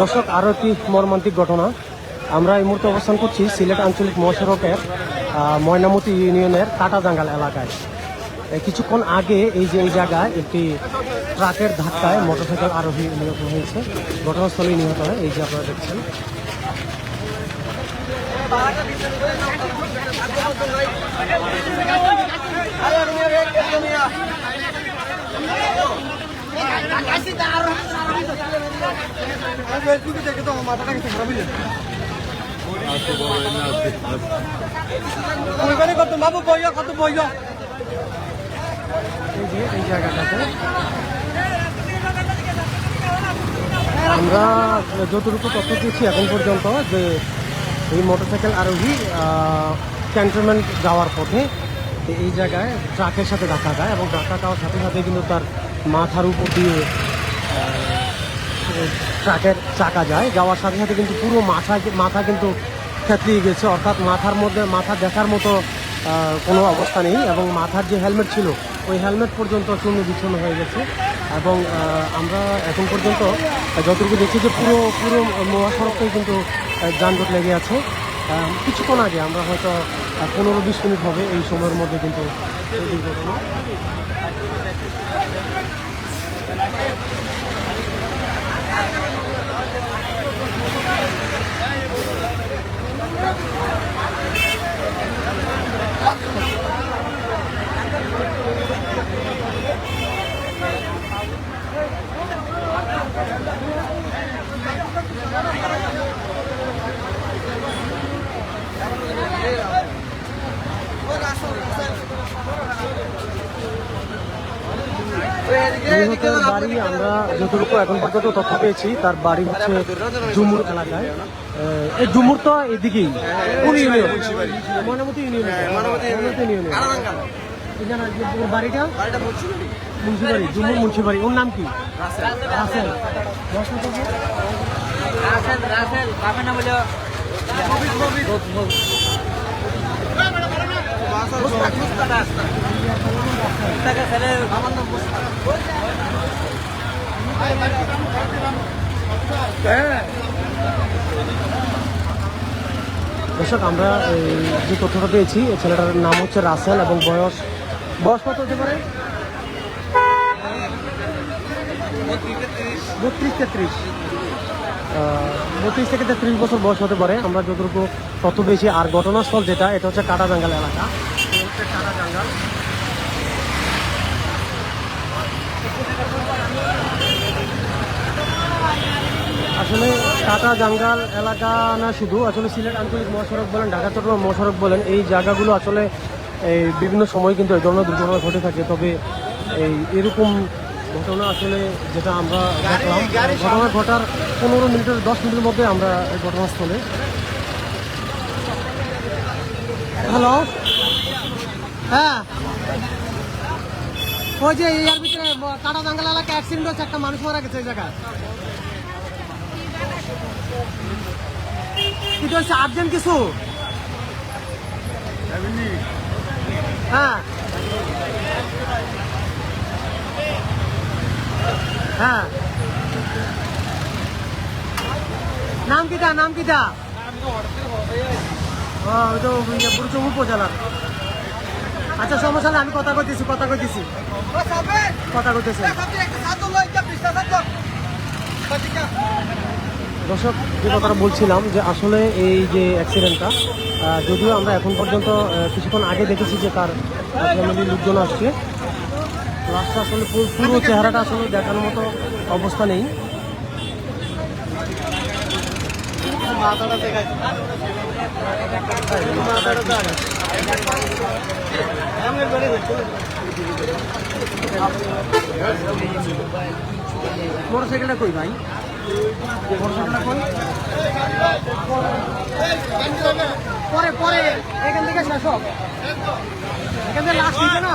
দর্শক, আরও একটি মর্মান্তিক ঘটনা। আমরা এই মুহূর্তে অবস্থান করছি সিলেট আঞ্চলিক মহাসড়কের ময়নামতি ইউনিয়নের কাটাজাঙ্গাল এলাকায়। কিছুক্ষণ আগে এই যে এই জায়গায় একটি ট্রাকের ধাক্কায় মোটরসাইকেল আরোহী নিহত হয়েছে। ঘটনাস্থলে নিহত হয়, এই যে আপনারা দেখছেন। বাবু বইয়া কত বইয়া এই যে এই জায়গাটাতে আমরা যতটুকু তথ্য পেয়েছি এখন পর্যন্ত যে এই মোটরসাইকেল আরোহী ক্যান্টনমেন্ট যাওয়ার পথে এই জায়গায় ট্রাকের সাথে ধাক্কা খায় এবং ধাক্কা খাওয়ার সাথে সাথে কিন্তু তার মাথার উপর দিয়ে ট্রাকের চাকা যায়। যাওয়ার সাথে সাথে কিন্তু পুরো মাথা মাথা কিন্তু থেতলিয়ে গেছে। অর্থাৎ মাথার মধ্যে মাথা দেখার মতো কোনো অবস্থা নেই এবং মাথার যে হেলমেট ছিল, ওই হেলমেট পর্যন্ত চূর্ণ বিচ্ছন্ন হয়ে গেছে। এবং আমরা এখন পর্যন্ত যতটুকু দেখছি যে পুরো পুরো মহাসড়কটাই কিন্তু যানজট লেগে আছে। কিছুক্ষণ আগে আমরা হয়তো পনেরো বিশ মিনিট হবে এই সময়ের মধ্যে কিন্তু দুর্ঘটনা। নিহতের বাড়ি আমরা যতটুকু এখন পর্যন্ত তথ্য পেয়েছি তার বাড়ি হচ্ছে জুমুর এলাকায়। এই জুমুর তো এদিকেই কোন ইউনিয়ন? ময়নামতি ইউনিয়ন। বাড়িটা? মুন্সিবাড়ি। মুন্সিবাড়ি ওর নাম কি? রাসেল। কি? রাসেল রাসেল বাপের নাম হলো মুস্তাক মুস্তাক রাস্তা মুস্তাকের ছেলে আমার নাম মুস্তাক দর্শক, আমরা যে তথ্যটা পেয়েছি ছেলেটার নাম হচ্ছে রাসেল এবং বয়স বয়স কত হতে পারে? বত্রিশ তেত্রিশ। বত্রিশ থেকে তেত্রিশ বছর বয়স হতে পারে। আমরা যতটুকু তত বেশি আর ঘটনাস্থল যেটা, এটা হচ্ছে এলাকা। এটা হচ্ছে কাটাজাঙ্গাল আসলে টাটা জাঙ্গাল এলাকা না শুধু, আসলে সিলেট আঞ্চলিক মহাসড়ক বলেন, ঢাকা, চট্টগ্রাম মহাসড়ক বলেন, এই জায়গাগুলো আসলে এই বিভিন্ন সময় কিন্তু এই ধরনের দুর্ঘটনা ঘটে থাকে। তবে এই এরকম ঘটনা আসলে যেটা আমরা দেখলাম ঘটনা ঘটার পনেরো মিনিটের দশ মিনিটের মধ্যে আমরা এই ঘটনাস্থলে হ্যালো হ্যাঁ। ওই যে এর ভিতরে কাটা জাঙ্গাল এলাকা অ্যাক্সিডেন্ট হচ্ছে একটা মানুষ মারা গেছে এই জায়গায়। এটা হচ্ছে আর্জেন্ট কিছু? হ্যাঁ। হ্যাঁ। নাম কিটা নাম কিটা তো? বুড়চুম উপজেলার আচ্ছা সমস্যা নেই আমি কথা কইতেছি কথা কইতেছি। কথা কইতেছি। দর্শক, যে কথাটা বলছিলাম যে আসলে এই যে অ্যাক্সিডেন্টটা যদিও আমরা এখন পর্যন্ত কিছুক্ষণ আগে দেখেছি যে তার ফ্যামিলির লোকজন আসছে। লাস্টটা আসলে পুরো পুরো চেহারাটা আসলে দেখানোর মতো অবস্থা নেই। মোটরসাইকেলটা কই ভাই? মোটরসাইকেলটা কই? পরে পরে, এখান থেকে শেষ হোক। এখান থেকে লাস্ট না?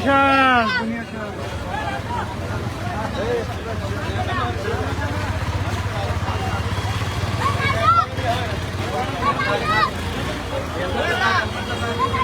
শাহ দুনিয়া শাহ বলতে পারে বলতে পারে ওই এগুলা আসিলি কত ভাই, আপনি সাথে সাথে ছিলেন নি না আজকে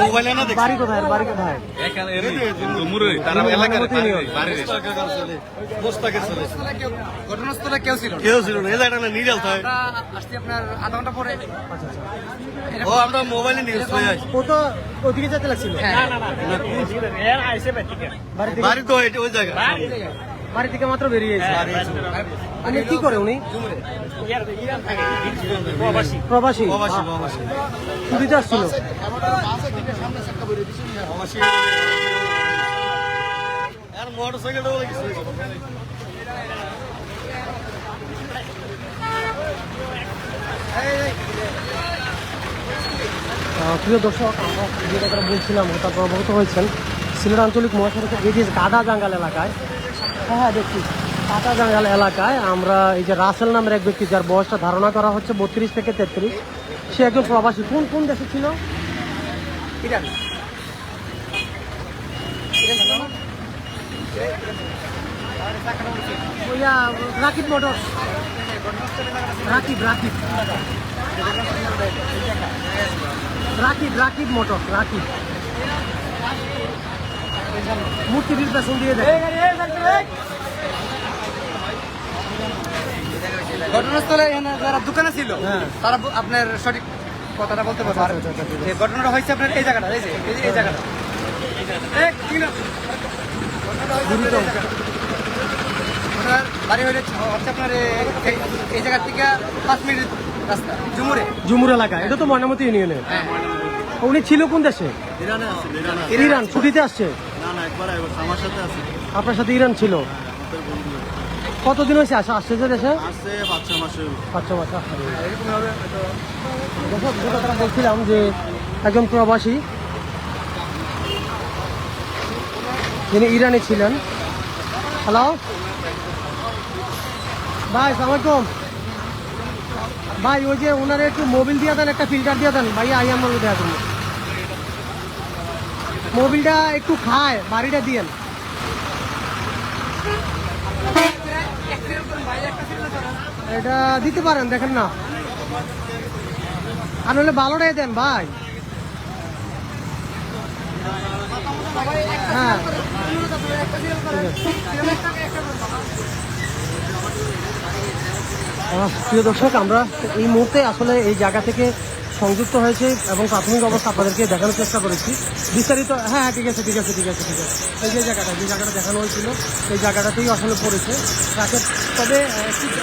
মোবাইলে না বাড়ি কোথায়? বাড়ি কোথায়? এখানে জমুরে তারা এলাকার বাড়ির ঘটনাস্থলে কেউ ছিল কেউ ছিল না এই জায়গাটা নিয়ে যাও তাই আপনার আধা ঘণ্টা পরে। ও আমরা মোবাইলে নিউজ পেয়ে যাই ও তো ওদিকে যেতে লাগছিল? থেকে? বাড়ি তো ওই জায়গা। বাড়ি থেকে মাত্র বেরিয়েছে উনি কি করে উনি? প্রবাসী। হয়েছে। আহ, প্রিয় দর্শক আমরা যে কথাটা বলছিলাম তারপর অবগত হয়েছেন। সিলেট আঞ্চলিক মহাসড়কের এটি গাদা জাঙ্গাল এলাকায়। হ্যাঁ হ্যাঁ দেখছি। এলাকায় আমরা এই যে রাসেল নামের এক ব্যক্তি যার বয়সটা ধারণা করা হচ্ছে বত্রিশ থেকে তেত্রিশ সে একজন প্রবাসী। কোন কোন দেশে ছিল? Iran. Rakib motor Rakib Rakib. Rakib Rakib motor Rakib. মূর্তিটির পেছন দিয়ে দেয় ঘটনাস্থলে এখানে যারা দোকানে ছিল হ্যাঁ। তারা আপনার সঠিক কথাটা বলতে পারবে আর যে ঘটনাটা হয়েছে আপনার এই জায়গাটা এই যে এই জায়গাটা। আপনার এই জায়গাটা। ঘটনার বাড়ি হইলে হচ্ছে আপনার এই- এই- এই জায়গা থেকে পাঁচ মিনিট রাস্তা জুমুরে জুমুর এলাকা এটা তো ময়নামতি ইউনিয়নে হ্যাঁ। উনি ছিল কোন দেশে? ইরান ছুটিতে আসছে। না না একবার একবার আমার সাথে আছে। আপনার সাথে ইরান ছিল? কতদিন হয়েছে আসা? আসছে যে দেশে? আসছে পাঁচ ছয় মাসে পাঁচ ছ মাস যে কথাটা বলছিলাম যে একজন প্রবাসী যিনি ইরানে ছিলেন। হ্যালো ভাই সালামালাইকুম ভাই ওই যে ওনারে একটু মোবিল দিয়ে দেন একটা ফিল্টার দিয়ে দেন। ভাই আই আমার দেওয়া করুন মোবিলটা একটু খায়, বাড়িটা দিয়েন এটা দিতে পারেন, দেখেন না। আর হলে ভালোটাই দেন, ভাই। হ্যাঁ। প্রিয় দর্শক, আমরা এই মুহূর্তে আসলে এই জায়গা থেকে সংযুক্ত হয়েছে এবং প্রাথমিক অবস্থা আপনাদেরকে দেখানোর চেষ্টা করেছি। বিস্তারিত হ্যাঁ হ্যাঁ ঠিক আছে ঠিক আছে ঠিক আছে ঠিক আছে। এই যে জায়গাটা যে জায়গাটা দেখানো হয়েছিল, এই জায়গাটাতেই আসলে পড়েছে। তাকে তবে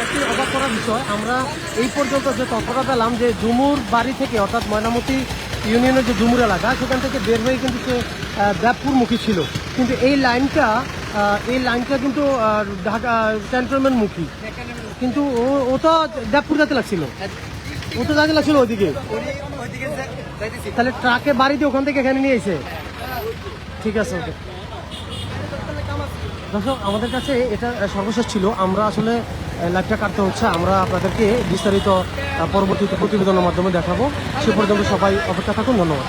একটি অবাক করার বিষয়, আমরা এই পর্যন্ত যে তথ্যটা পেলাম যে ঝুমুর বাড়ি থেকে, অর্থাৎ ময়নামতি ইউনিয়নের যে ঝুমুর এলাকা, সেখান থেকে বের হয়ে কিন্তু সে ব্যাপপুরমুখী ছিল। কিন্তু এই লাইনটা এই লাইনটা কিন্তু ঢাকা ক্যান্টনমেন্ট মুখী কিন্তু ও ও তো দেবপুর যাতে লাগছিল। ও তো যাতে লাগছিল ওইদিকে। তাহলে ট্রাকে বাড়ি দিয়ে ওখান থেকে এখানে নিয়ে এসে। ঠিক আছে, ওকে। দর্শক, আমাদের কাছে এটা সর্বশেষ ছিল। আমরা আসলে লাইভটা কাটতে হচ্ছে। আমরা আপনাদেরকে বিস্তারিত পরবর্তীতে প্রতিবেদনের মাধ্যমে দেখাবো। সে পর্যন্ত সবাই অপেক্ষা থাকুন। ধন্যবাদ।